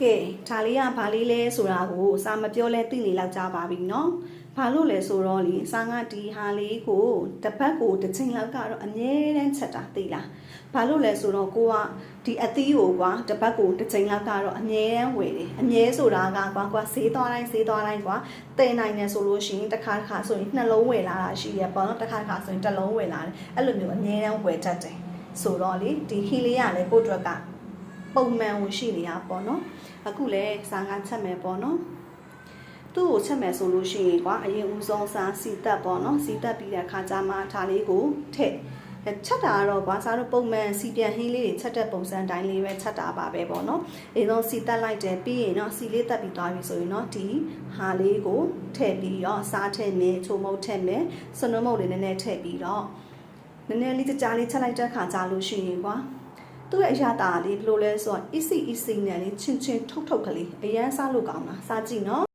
ကဲဒါလေးကဘာလေးလဲဆိုတာကိုစာမပြောလဲသိနေလောက်ကြပါပြီเนาะဘာလို့လဲဆိုတော့လေစာငါဒီဟာလေးကိုတစ်ပတ်ကိုတစ်ချိန်လောက်ကတော့အမြဲတမ်းချက်တာသိလားဘာလို့လဲဆိုတော့ကိုကဒီအသီးကိုကွာတစ်ပတ်ကိုတစ်ချိန်လောက်ကတော့အမြဲတမ်းဝယ်တယ်အမြဲဆိုတာကကွာကွာဈေးသွားတိုင်းဈေးသွားတိုင်းကွာတည်နိုင်တယ်ဆိုလို့ရှိရင်တစ်ခါတစ်ခါဆိုရင်နှလုံးဝယ်လာတာရှိရပေါ့နော်တစ်ခါတစ်ခါဆိုရင်တစ်လုံးဝယ်လာတယ်အဲ့လိုမျိုးအမြဲတမ်းဝယ်တတ်တယ်ဆိုတော့လေဒီဟီလေးကလည်းကိုယ့်အတွက်က ပုံမှန်ဝင်ရှိနေရပေါ့နော်အခုလည်းစာငါချက်မယ်ပေါ့နော်သူ့ကိုချက်မယ်ဆိုလို့ရှိရင်ကွာအရင်ဦးဆုံးစားစီတက်ပေါ့နော်စီတက်ပြီးတဲ့အခါကျမှဒါလေးကိုထည့်အဲချက်တာကတော့ကွာစားတို့ပုံမှန်စီပြန်ဟင်းလေးတွေချက်တဲ့ပုံစံတိုင်းလေးပဲချက်တာပါပဲပေါ့နော်အဲတော့စီတက်လိုက်တယ်ပြီးရင်တော့စီလေးတက်ပြီးသွားပြီဆိုရင်တော့ဒီဟာလေးကိုထည့်ပြီးတော့စားထည့်မယ်ချိုမုတ်ထည့်မယ်စနုံမုတ်လေးနည်းနည်းထည့်ပြီးတော့နည်းနည်းလေးကြကြားလေးချက်လိုက်တဲ့အခါကျလို့ရှိရင်ကွာ သူ့ရဲ့အရာတာလေးဘယ်လိုလဲဆိုတော့ easy easy နဲ့လေးချင်းချင်းထုတ်ထုတ်ကလေးအရန်စားလို့ကောင်းတာစားကြည့်နော်